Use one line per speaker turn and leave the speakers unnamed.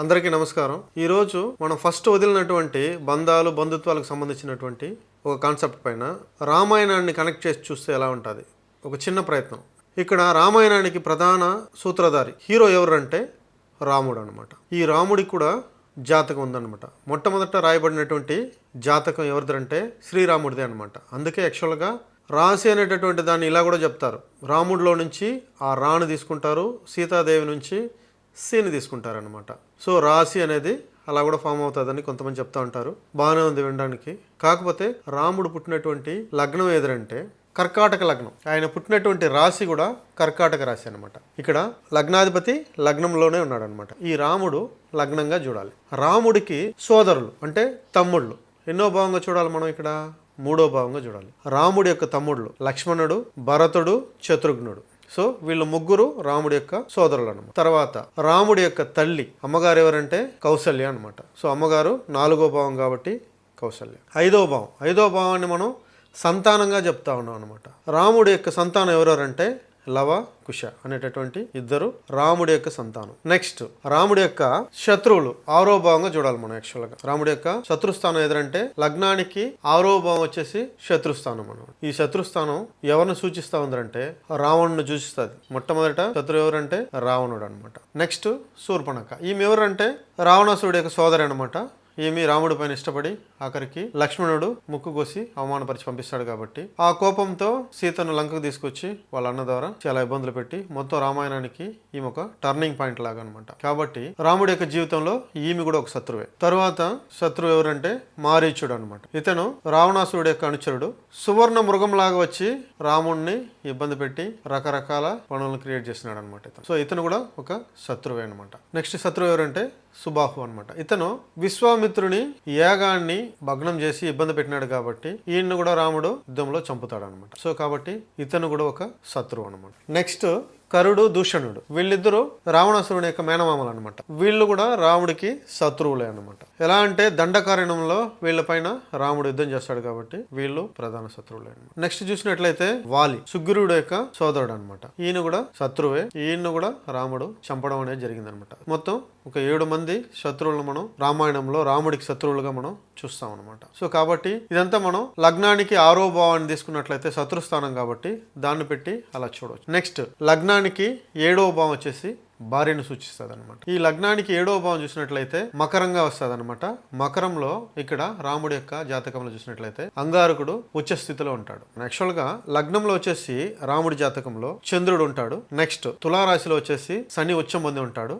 అందరికీ నమస్కారం. ఈరోజు మనం ఫస్ట్ వదిలినటువంటి బంధాలు బంధుత్వాలకు సంబంధించినటువంటి ఒక కాన్సెప్ట్ పైన రామాయణాన్ని కనెక్ట్ చేసి చూస్తే ఎలా ఉంటుంది? ఒక చిన్న ప్రయత్నం. ఇక్కడ రామాయణానికి ప్రధాన సూత్రధారి హీరో ఎవరంటే రాముడు అనమాట ఈ రాముడికి కూడా జాతకం ఉందన్నమాట. మొట్టమొదట రాయబడినటువంటి జాతకం ఎవరిదంటే శ్రీరాముడిదే అనమాట అందుకే యాక్చువల్గా రాశి అనేటటువంటి దాన్ని ఇలా కూడా చెప్తారు. రాముడిలో నుంచి ఆ రాను తీసుకుంటారు సీతాదేవి నుంచి సీని తీసుకుంటారనమాట సో రాశి అనేది అలా కూడా ఫామ్ అవుతుందని కొంతమంది చెప్తా ఉంటారు. బాగానే ఉంది వినడానికి. కాకపోతే రాముడు పుట్టినటువంటి లగ్నం ఏదంటే కర్కాటక లగ్నం. ఆయన పుట్టినటువంటి రాశి కూడా కర్కాటక రాశి అనమాట ఇక్కడ లగ్నాధిపతి లగ్నంలోనే ఉన్నాడు అనమాట ఈ రాముడు లగ్నంగా చూడాలి. రాముడికి సోదరులు అంటే తమ్ముళ్ళు. ఎన్నో భావంగా చూడాలి మనం ఇక్కడ? మూడో భావంగా చూడాలి. రాముడి యొక్క తమ్ముళ్ళు లక్ష్మణుడు భరతుడు శత్రుఘ్నుడు. సో వీళ్ళు ముగ్గురు రాముడి యొక్క సోదరులు అనమాట తర్వాత రాముడి యొక్క తల్లి అమ్మగారు ఎవరంటే కౌసల్య అనమాట సో అమ్మగారు నాలుగో భావం కాబట్టి కౌసల్య. ఐదో భావం. ఐదో భావాన్ని మనం సంతానంగా చెప్తా ఉన్నాం అనమాట రాముడి యొక్క సంతానం ఎవరెవరంటే లవ కుశ అనేటటువంటి ఇద్దరు రాముడి యొక్క సంతానం. నెక్స్ట్ రాముడి యొక్క శత్రువులు. ఆరో భావంగా చూడాలి మనం యాక్చువల్గా రాముడి యొక్క శత్రుస్థానం ఎదురంటే లగ్నానికి ఆరో భావం వచ్చేసి శత్రుస్థానం అనమాట ఈ శత్రుస్థానం ఎవరిని సూచిస్తా ఉందంటే రావణుని సూచిస్తుంది. మొట్టమొదట శత్రువు ఎవరంటే రావణుడు అనమాట నెక్స్ట్ శూర్పణక ఈమె ఎవరంటే రావణాసురుడి యొక్క సోదరి అనమాట ఈమె రాముడి పైన ఇష్టపడి ఆఖరికి లక్ష్మణుడు ముక్కు కోసి అవమానపరిచి పంపిస్తాడు కాబట్టి ఆ కోపంతో సీతను లంకకు తీసుకొచ్చి వాళ్ళ అన్న ద్వారా చాలా ఇబ్బందులు పెట్టి మొత్తం రామాయణానికి ఈమె ఒక టర్నింగ్ పాయింట్ లాగా అనమాట కాబట్టి రాముడి యొక్క జీవితంలో ఈమె కూడా ఒక శత్రువే. తరువాత శత్రువు ఎవరంటే మారీచుడు అనమాట ఇతను రావణాసురుడు యొక్క అనుచరుడు. సువర్ణ మృగం లాగా వచ్చి రాముడిని ఇబ్బంది పెట్టి రకరకాల పనులను క్రియేట్ చేసినాడు అనమాట ఇతను. సో ఇతను కూడా ఒక శత్రువే అనమాట. నెక్స్ట్ శత్రువు ఎవరంటే సుబాహు అనమాట ఇతను విశ్వామిత్రుని యాగాన్ని భగ్నం చేసి ఇబ్బంది పెట్టినాడు కాబట్టి ఈయన్ని కూడా రాముడు యుద్ధంలో చంపుతాడు అనమాట సో కాబట్టి ఇతను కూడా ఒక శత్రువు అనమాట నెక్స్ట్ కరుడు దూషణుడు. వీళ్ళిద్దరూ రావణాసురుని యొక్క మేనమామలు అనమాట వీళ్ళు కూడా రాముడికి శత్రువులే అనమాట ఎలా అంటే దండకారణంలో వీళ్ళపైన రాముడు యుద్ధం చేస్తాడు కాబట్టి వీళ్ళు ప్రధాన శత్రువులే అనమాట నెక్స్ట్ చూసినట్లయితే వాలి సుగ్రీవుడు యొక్క సోదరుడు అనమాట ఈయన కూడా శత్రువే. ఈయన కూడా రాముడు చంపడం అనేది జరిగింది అనమాట మొత్తం ఒక ఏడు మంది శత్రువులను మనం రామాయణంలో రాముడికి శత్రువులుగా మనం చూస్తాం అనమాట సో కాబట్టి ఇదంతా మనం లగ్నానికి ఆరో భావాన్ని తీసుకున్నట్లయితే శత్రుస్థానం కాబట్టి దాన్ని పెట్టి అలా చూడవచ్చు. నెక్స్ట్ లగ్నానికి ఏడవ భావం వచ్చేసి భార్యను సూచిస్తుంది అనమాట ఈ లగ్నానికి ఏడవ భావం చూసినట్లయితే మకరంగా వస్తుంది అనమాట మకరంలో ఇక్కడ రాముడి యొక్క జాతకంలో చూసినట్లయితే అంగారకుడు ఉచ్చ స్థితిలో ఉంటాడు. యాక్చువల్గా లగ్నంలో వచ్చేసి రాముడి జాతకంలో చంద్రుడు ఉంటాడు. నెక్స్ట్ తులారాశిలో వచ్చేసి శని ఉచ్చం పొంది ఉంటాడు.